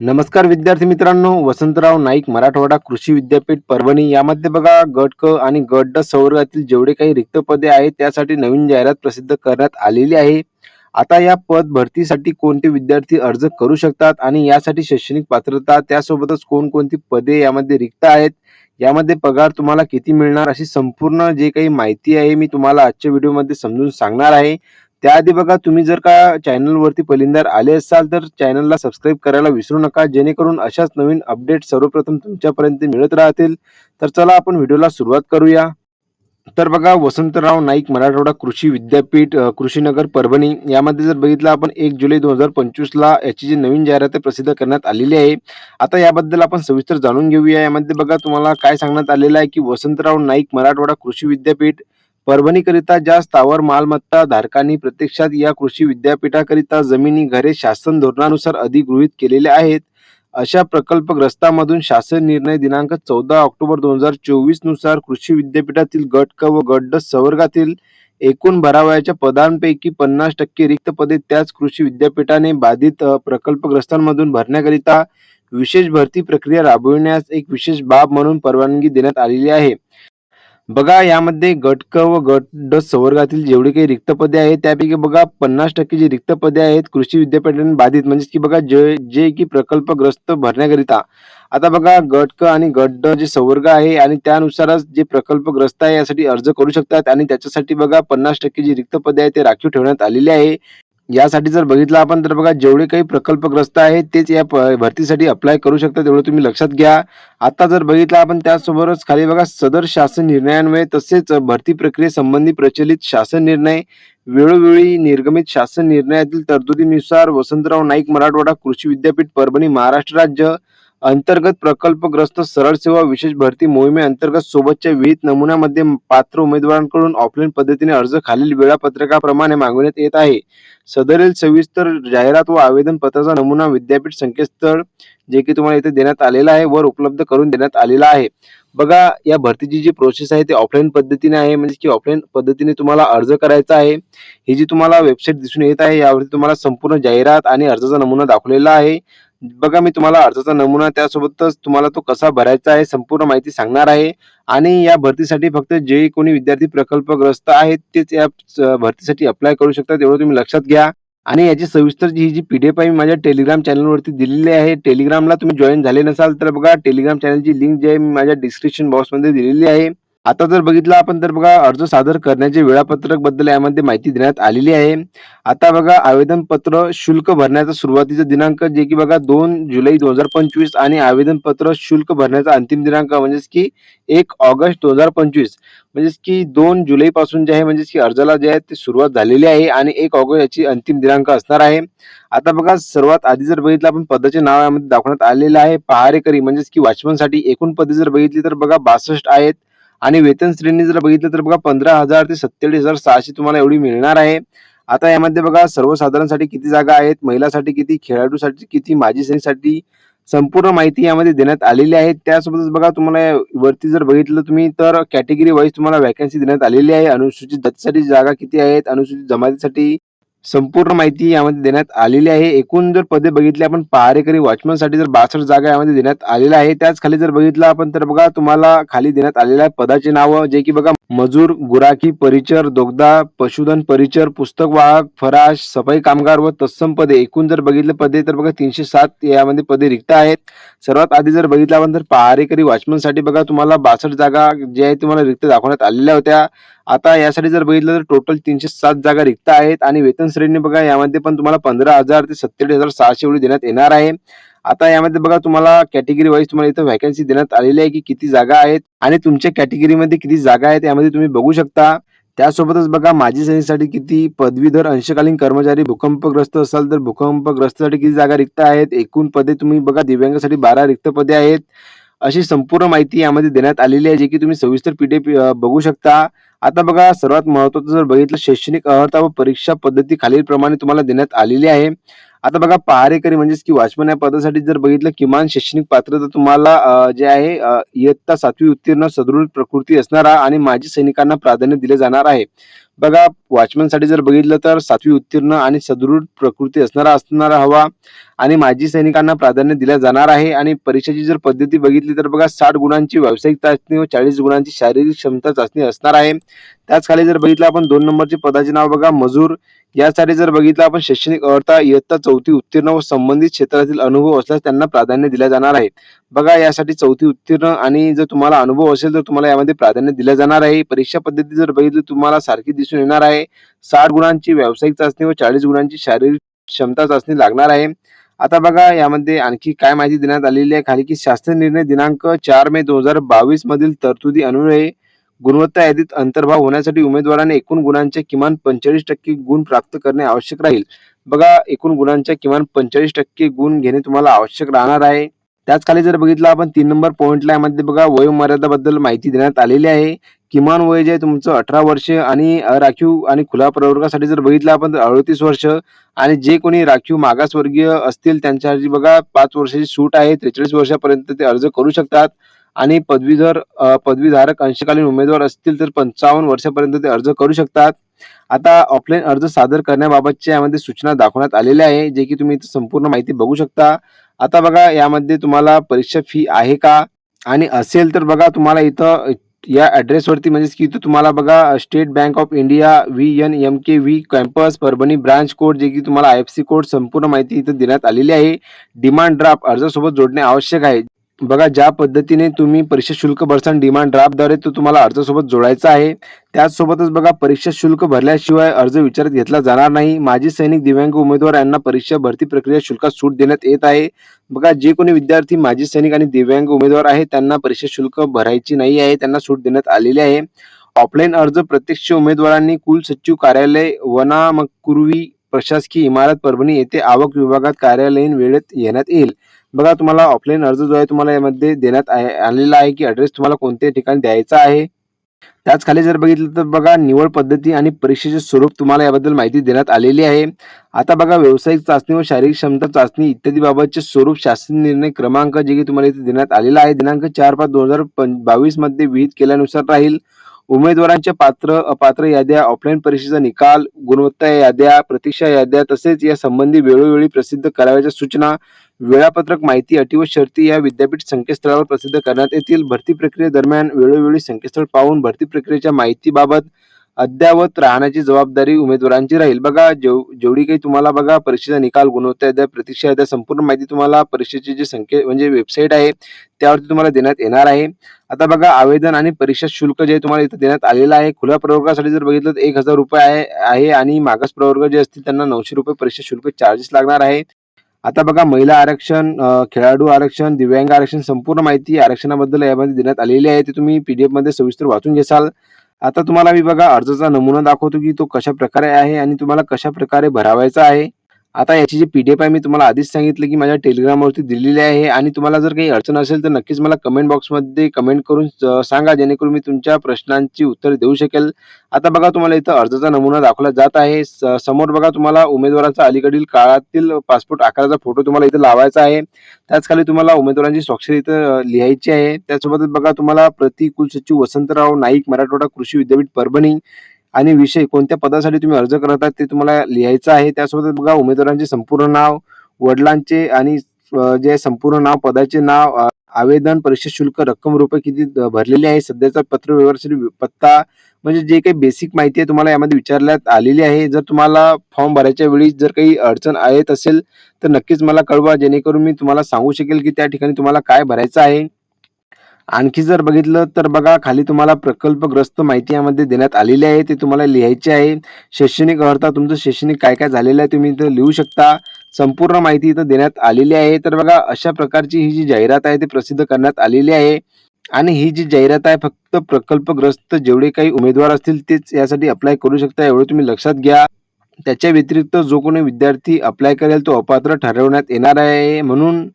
नमस्कार विद्यार्थी मित्रांनो वसंतराव नाईक मराठवाडा कृषी विद्यापीठ परभणी. यामध्ये बघा गट क आणि गट ड संवर्गातील जेवढे काही रिक्त पदे आहेत त्यासाठी नवीन जाहिरात प्रसिद्ध करण्यात आलेली आहे. आता या पद भरतीसाठी कोणते विद्यार्थी अर्ज करू शकतात आणि यासाठी शैक्षणिक पात्रता त्यासोबतच कोणकोणती पदे यामध्ये रिक्त आहेत यामध्ये पगार तुम्हाला किती मिळणार अशी संपूर्ण जे काही माहिती आहे मी तुम्हाला आजच्या व्हिडिओमध्ये समजून सांगणार आहे. त्याआधी बघा तुम्ही जर का चॅनलवरती पहिल्यांदा आले असाल तर चॅनलला सबस्क्राईब करायला विसरू नका. जेणेकरून अशाच नवीन अपडेट सर्वप्रथम तुमच्यापर्यंत मिळत राहतील. तर चला आपण व्हिडिओला सुरुवात करूया. तर बघा वसंतराव नाईक मराठवाडा कृषी विद्यापीठ कृषीनगर परभणी यामध्ये जर बघितलं आपण एक जुलै दोन हजार पंचवीसला याची जी नवीन जाहिरात प्रसिद्ध करण्यात आलेली आहे आता याबद्दल आपण सविस्तर जाणून घेऊया. यामध्ये बघा तुम्हाला काय सांगण्यात आलेलं आहे की वसंतराव नाईक मराठवाडा कृषी विद्यापीठ परभणीकरिता ज्या स्थावर मालमत्ता धारकांनी प्रत्यक्षात या कृषी विद्यापीठाकरिता जमिनी घरे शासन धोरणानुसार अधिगृहित केलेले आहेत अशा प्रकल्पग्रस्तामधून शासन निर्णय दिनांक चौदा ऑक्टोबर दोन हजार चोवीसनुसार कृषी विद्यापीठातील गट क व गट ड संवर्गातील एकूण भरावयाच्या पदांपैकी पन्नास टक्के रिक्त पदे त्याच कृषी विद्यापीठाने बाधित प्रकल्पग्रस्तांमधून भरण्याकरिता विशेष भरती प्रक्रिया राबविण्यास एक विशेष बाब म्हणून परवानगी देण्यात आलेली आहे. बघा यामध्ये गट क व गट ड संवर्गातील जेवढी काही रिक्त पदे आहेत त्यापैकी बघा पन्नास टक्के जी रिक्त पदे आहेत कृषी विद्यापीठाने बाधित. म्हणजे की बघा जे जे की प्रकल्पग्रस्त भरण्याकरिता. आता बघा गट क आणि गट ड जे संवर्ग आहे आणि त्यानुसारच जे प्रकल्पग्रस्त आहे यासाठी अर्ज करू शकतात. आणि त्याच्यासाठी बघा पन्नास टक्के जी रिक्त पदे आहेत ते राखीव ठेवण्यात आलेली आहे. यासाठी जर बघितलं आपण तर बघा जेवढे काही प्रकल्पग्रस्त आहेत तेच या प- भरतीसाठी अप्लाय करू शकता तेवढं तुम्ही लक्षात घ्या. आता जर बघितलं आपण त्यासोबतच खाली बघा सदर शासन निर्णयांमुळे तसेच भरती प्रक्रियेसंबंधी प्रचलित शासन निर्णय वेळोवेळी निर्गमित शासन निर्णयातील तरतुदीनुसार वसंतराव नाईक मराठवाडा कृषी विद्यापीठ परभणी महाराष्ट्र राज्य अंतर्गत प्रकल्पग्रस्त सरळ सेवा विशेष भरती मोहिमे अंतर्गत सोबतच्या विहित नमुन्यामध्ये पात्र उमेदवारांकडून ऑफलाईन पद्धतीने अर्ज खालील वेळापत्रकाप्रमाणे मागवण्यात येत आहे. सदरील सविस्तर जाहिरात व आवेदन पत्राचा नमुना विद्यापीठ संकेतस्थळ जे की तुम्हाला इथे देण्यात आलेला आहे वर उपलब्ध करून देण्यात आलेला आहे. बघा या भरतीची जी प्रोसेस आहे ती ऑफलाईन पद्धतीने आहे म्हणजे की ऑफलाईन पद्धतीने तुम्हाला अर्ज करायचा आहे. ही जी तुम्हाला वेबसाईट दिसून येत आहे यावरती तुम्हाला संपूर्ण जाहिरात आणि अर्जाचा नमुना दाखवलेला आहे. बघा मी तुम्हाला अर्जाचा नमुना त्यासोबतच तुम्हाला तो कसा भरायचा आहे संपूर्ण माहिती सांगणार आहे. आणि या भरतीसाठी फक्त जे कोणी विद्यार्थी प्रकल्पग्रस्त आहेत तेच या भरतीसाठी अप्लाय करू शकतात एवढं तुम्ही लक्षात घ्या. आणि याची सविस्तर जी पी डी एफ आहे मी माझ्या टेलिग्राम चॅनलवरती दिलेली आहे. टेलिग्रामला तुम्ही जॉईन झाले नसाल तर बघा टेलिग्राम चॅनलची लिंक जी आहे मी माझ्या डिस्क्रिप्शन बॉक्समध्ये दिलेली आहे. आता जर बघितलं आपण तर बघा अर्ज सादर करण्याचे वेळापत्रकबद्दल यामध्ये माहिती देण्यात आलेली आहे. आता बघा आवेदन पत्र शुल्क भरण्याचा सुरुवातीचा दिनांक जे की बघा दोन जुलै दोन हजार पंचवीस आणि आवेदन पत्र शुल्क भरण्याचा अंतिम दिनांक म्हणजेच की एक ऑगस्ट दोन हजार पंचवीस. म्हणजेच की दोन जुलै पासून जे आहे म्हणजेच की अर्जाला जे आहे ते सुरुवात झालेली आहे आणि एक ऑगस्ट याची अंतिम दिनांक असणार आहे. आता बघा सर्वात आधी जर बघितलं आपण पदाचे नाव यामध्ये दाखवण्यात आलेलं आहे. पहारेकरी म्हणजेच की वाचमनसाठी एकूण पदे जर बघितली तर बघा बासष्ट आहेत. आणि वेतन श्रेणी जर बघितलं तर बघा पंधरा हजार ते सत्तेचाळीस हजार सहाशे तुम्हाला एवढी मिळणार आहे. आता यामध्ये बघा सर्वसाधारणसाठी किती जागा आहेत महिलासाठी किती खेळाडूसाठी किती माजी सैनिकसाठी संपूर्ण माहिती यामध्ये देण्यात आलेली आहे. त्यासोबतच बघा तुम्हाला वरती जर बघितलं तुम्ही तर कॅटेगरी वाईज तुम्हाला वॅकन्सी देण्यात आलेली आहे. अनुसूचित जातीसाठी जागा किती आहेत अनुसूचित जमातीसाठी संपूर्ण माहिती यामध्ये देण्यात आलेली आहे. एकूण जर पदे बघितली आपण पहारेकरी वॉचमनसाठी जर बासष्ट जागा यामध्ये देण्यात आलेल्या आहे त्याच खाली जर बघितलं आपण तर बघा तुम्हाला खाली देण्यात आलेल्या आहे पदाचे नाव जे की बघा मजूर गुराखी परिचर दोगदा पशुधन परिचर पुस्तक वाहक फराश सफाई कामगार व तत्सम पदे. एकूण जर बघितलं पदे तर बघा तीनशे सात यामध्ये पदे रिक्त आहेत. सर्वात आधी जर बघितलं आपण तर पहारेकरी वॉचमनसाठी बघा तुम्हाला बासष्ट जागा जे आहे तुम्हाला रिक्त दाखवण्यात आलेल्या होत्या. आता यासाठी जर बघितलं तर टोटल तीनशे सात जागा रिक्त आहेत आणि वेतन श्रेणी बघा यामध्ये पण तुम्हाला पंधरा हजार ते सत्तेचाळीस हजार सहाशे एवढी देण्यात येणार आहे. आता यामध्ये बघा तुम्हाला कॅटेगरी वाईज तुम्हाला इथं व्हॅकन्सी देण्यात आलेली आहे की किती जागा आहेत आणि तुमच्या कॅटेगरीमध्ये किती जागा आहेत यामध्ये तुम्ही बघू शकता. त्यासोबतच बघा माजी सैनिकसाठी किती पदवीधर अंशकालीन कर्मचारी भूकंपग्रस्त असाल तर भूकंपग्रस्तसाठी किती जागा रिक्त आहेत? एकूण पदे तुम्ही बघा दिव्यांगासाठी बारा रिक्त पदे आहेत. अशी संपूर्ण माहिती यामध्ये देण्यात आलेली आहे जे की तुम्ही सविस्तर पीडीएफ बघू शकता. आता बघा सर्वात महत्वाचं जर बघितलं शैक्षणिक अर्हता व परीक्षा पद्धती खालीलप्रमाणे तुम्हाला देण्यात आलेली आहे. आता बघा पहारेकरी म्हणजेच की वॉचमन या पदासाठी जर बघितलं किमान शैक्षणिक पात्रता तुम्हाला जे आहे इयत्ता सातवी उत्तीर्ण सदृढ प्रकृती असणारा आणि माजी सैनिकांना प्राधान्य दिले जाणार आहे. बघा वॉचमनसाठी जर बघितलं तर सातवी उत्तीर्ण आणि सदृढ प्रकृती असणारा असणारा हवा आणि माजी सैनिकांना प्राधान्य दिल्या जाणार आहे. आणि परीक्षेची जर पद्धती बघितली तर बघा साठ गुणांची व्यावसायिक चाचणी व चाळीस गुणांची शारीरिक क्षमता चाचणी असणार आहे. त्याच खाली जर बघितलं आपण दोन नंबरचे पदाचे नाव बघा मजूर. यासाठी जर बघितलं आपण शैक्षणिक अर्थ इयत्ता चौथी उत्तीर्ण व संबंधित क्षेत्रातील अनुभव असल्यास त्यांना प्राधान्य दिले जाणार आहे. बघा यासाठी चौथी उत्तीर्ण आणि जर तुम्हाला अनुभव असेल तर तुम्हाला यामध्ये प्राधान्य दिले जाणार आहे. परीक्षा पद्धती जर बघितली तुम्हाला सारखी दिसून येणार आहे. साठ गुणांची व्यावसायिक चाचणी व चाळीस गुणांची शारीरिक क्षमता चाचणी लागणार आहे. आता बघा यामध्ये आणखी काय माहिती देण्यात आलेली आहे? खाली की शास्त्र निर्णय दिनांक चार मे दोन हजार बावीस मधील तरतुदी अन्वये गुणवत्ता यादीत अंतर्भाव होण्यासाठी उमेदवाराने एकूण गुणांचे किमान पंचेचाळीस टक्के गुण प्राप्त करणे आवश्यक राहील. बघा एकूण गुणांच्या किमान पंचेचाळीस टक्के गुण घेणे तुम्हाला आवश्यक राहणार आहे. त्याच खाली जर बघितलं आपण तीन नंबर पॉइंटला यामध्ये बघा वयोमर्यादाबद्दल माहिती देण्यात आलेली आहे. किमान वय जे आहे तुमचं अठरा वर्ष आणि राखीव आणि खुला प्रवर्गासाठी जर बघितलं आपण तर अडतीस वर्ष. आणि जे कोणी राखीव मागासवर्गीय असतील त्यांच्यासाठी बघा पाच वर्षाची सूट आहे त्रेचाळीस वर्षापर्यंत ते अर्ज करू शकतात. आणि पदवीधर पदवीधारक अंशकालीन उमेदवार असतील तर पंचावन्न वर्षापर्यंत ते अर्ज करू शकतात. आता ऑफलाईन अर्ज सादर करण्याबाबतच्या यामध्ये सूचना दाखवण्यात आलेल्या आहे जे की तुम्ही इथं संपूर्ण माहिती बघू शकता. आता बघा यामध्ये तुम्हाला परीक्षा फी आहे का? आणि असेल तर बघा तुम्हाला इथं या ऍड्रेसवरती म्हणजेच की इथं तुम्हाला बघा State Bank of India V N M K V campus Parbhani branch code जे की तुम्हाला आय एफ सी कोड संपूर्ण माहिती इथं देण्यात आलेली आहे. डिमांड ड्राफ्ट अर्जासोबत जोडणे आवश्यक आहे. बघा ज्या पद्धतीने तुम्ही परीक्षा शुल्क भरसान डिमांड ड्राफ्टद्वारे तो तुम्हाला अर्जासोबत जोडायचा आहे त्याचसोबतच बघा परीक्षा शुल्क भरल्याशिवाय अर्ज विचारात घेतला जाणार नाही. माजी सैनिक दिव्यांग उमेदवार यांना परीक्षा भरती प्रक्रिया शुल्कात सूट देण्यात येत आहे. बघा जे कोणी विद्यार्थी माजी सैनिक आणि दिव्यांग उमेदवार आहेत त्यांना परीक्षा शुल्क भरायची नाही आहे त्यांना सूट देण्यात आलेली आहे. ऑफलाईन अर्ज प्रत्यक्ष उमेदवारांनी कुल सचिव कार्यालय वनामकुर्वी प्रशासकीय इमारत परभणी येथे आवक विभागात कार्यालयीन वेळेत येण्यात येईल. बघा तुम्हाला ऑफलाईन अर्ज जो आहे तुम्हाला यामध्ये देण्यात आलेला आहे की ऍड्रेस तुम्हाला कोणत्या ठिकाणी द्यायचा आहे. त्याच खाली जर बघितलं तर बघा निवड पद्धती आणि परीक्षेचे स्वरूप तुम्हाला याबद्दल माहिती देण्यात आलेली आहे. आता बघा व्यावसायिक चाचणी व शारीरिक क्षमता चाचणी इत्यादी बाबतचे स्वरूप शासन निर्णय क्रमांक जे की तुम्हाला इथे देण्यात आलेला आहे. दिनांक चार पाच दोन हजार बावीसमध्ये विहित केल्यानुसार राहील. उमेदवारांच्या पात्र अपात्र याद्या ऑफलाईन परीक्षेचा निकाल गुणवत्ता याद्या प्रतीक्षा याद्या तसेच या संबंधी वेळोवेळी प्रसिद्ध करावयाच्या सूचना वेळापत्रक माहिती अटी व शर्ती या विद्यापीठ संकेतस्थळावर प्रसिद्ध करण्यात येतील. भरती प्रक्रियेदरम्यान वेळोवेळी संकेतस्थळ पाहून भरती प्रक्रियेच्या माहितीबाबत अद्ययावत राहण्याची जबाबदारी उमेदवारांची राहील. बघा जेव जेवढी काही तुम्हाला बघा परीक्षेचा निकाल गुणवत्ता याद्या प्रतीक्षा येत्या संपूर्ण माहिती तुम्हाला परीक्षेची जी संकेत म्हणजे वेबसाईट आहे त्यावरती तुम्हाला देण्यात येणार आहे. आता बघा आवेदन आणि परीक्षा शुल्क जे तुम्हाला इथं देण्यात आलेलं आहे खुल्या प्रवर्गासाठी जर बघितलं तर एक हजार रुपये आहे आहे आणि मागास प्रवर्ग जे असतील त्यांना नऊशे रुपये परीक्षा शुल्क चार्जेस लागणार आहे. आता बघा महिला आरक्षण खेळाडू आरक्षण दिव्यांग आरक्षण संपूर्ण माहिती आरक्षणाबद्दल यामध्ये देण्यात आलेली आहे. ते तुम्ही पीडीएफमध्ये सविस्तर वाचून घेसाल. आता तुम्हाला मी बघा अर्जाचा नमुना दाखवतो की तो कशा प्रकारे आहे आणि तुम्हाला कशा प्रकारे भरावायचा आहे. आता याची जी पीडीएफ आहे मी तुम्हाला आधीच सांगितलं की माझ्या टेलिग्रामवरती दिलेली आहे आणि तुम्हाला जर काही अडचण असेल तर नक्कीच मला कमेंट बॉक्समध्ये कमेंट करून सांगा जेणेकरून मी तुमच्या प्रश्नांची उत्तर देऊ शकेल. आता बघा तुम्हाला इथं अर्जाचा नमुना दाखवला जात आहे. समोर बघा तुम्हाला उमेदवाराचा अलीकडील काळातील पासपोर्ट आकाराचा फोटो तुम्हाला इथं लावायचा आहे. त्याच खाली तुम्हाला उमेदवारांची स्वाक्षरी इथं लिहायची आहे. त्यासोबतच बघा तुम्हाला प्रति कुलसचिव वसंतराव नाईक मराठवाडा कृषी विद्यापीठ परभणी आणि विषय कोणत्या पदासाठी तुम्ही अर्ज करत आहात ते तुम्हाला लिहायचं आहे. त्यासोबत बघा उमेदवारांचे संपूर्ण नाव वडिलांचे आणि जे संपूर्ण नाव पदाचे नाव आवेदन परीक्षा शुल्क रक्कम रुपये किती भरलेले भरलेली आहे सध्याचा पत्र व्यवहार पत्ता म्हणजे जे काही बेसिक माहिती आहे तुम्हाला यामध्ये विचारण्यात आलेली आहे. जर तुम्हाला फॉर्म भरायच्या वेळी जर काही अडचण येत असेल तर नक्कीच मला कळवा जेणेकरून मी तुम्हाला सांगू शकेल की त्या ठिकाणी तुम्हाला काय भरायचं आहे. आणखी जर बघितलं तर बघा खाली तुम्हाला प्रकल्पग्रस्त माहिती यामध्ये देण्यात आलेली आहे. ते तुम्हाला लिहायची आहे. शैक्षणिक अर्हता तुमचं शैक्षणिक काय काय झालेलं आहे तुम्ही इथं लिहू शकता. संपूर्ण माहिती इथं देण्यात आलेली आहे. तर बघा अशा प्रकारची ही जी जाहिरात आहे ती प्रसिद्ध करण्यात आलेली आहे. आणि ही जी जाहिरात आहे फक्त प्रकल्पग्रस्त जेवढे काही उमेदवार असतील तेच यासाठी अप्लाय करू शकता. एवढं तुम्ही लक्षात घ्या. त्याच्या व्यतिरिक्त जो कोणी विद्यार्थी अप्लाय करेल तो अपात्र ठरवण्यात येणार आहे. म्हणून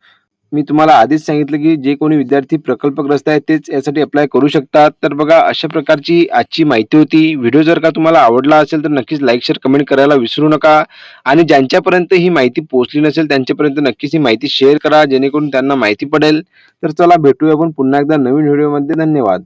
मी तुम्हाला आधीच सांगितलं की जे कोणी विद्यार्थी प्रकल्पग्रस्त आहेत तेच यासाठी अप्लाय करू शकतात. तर बघा अशा प्रकारची आजची माहिती होती. व्हिडिओ जर का तुम्हाला आवडला असेल तर नक्कीच लाईक शेअर कमेंट करायला विसरू नका. आणि ज्यांच्यापर्यंत ही माहिती पोहोचली नसेल त्यांच्यापर्यंत नक्कीच ही माहिती शेअर करा जेणेकरून त्यांना माहिती पडेल. तर चला भेटूया आपण पुन्हा एकदा नवीन व्हिडिओमध्ये धन्यवाद.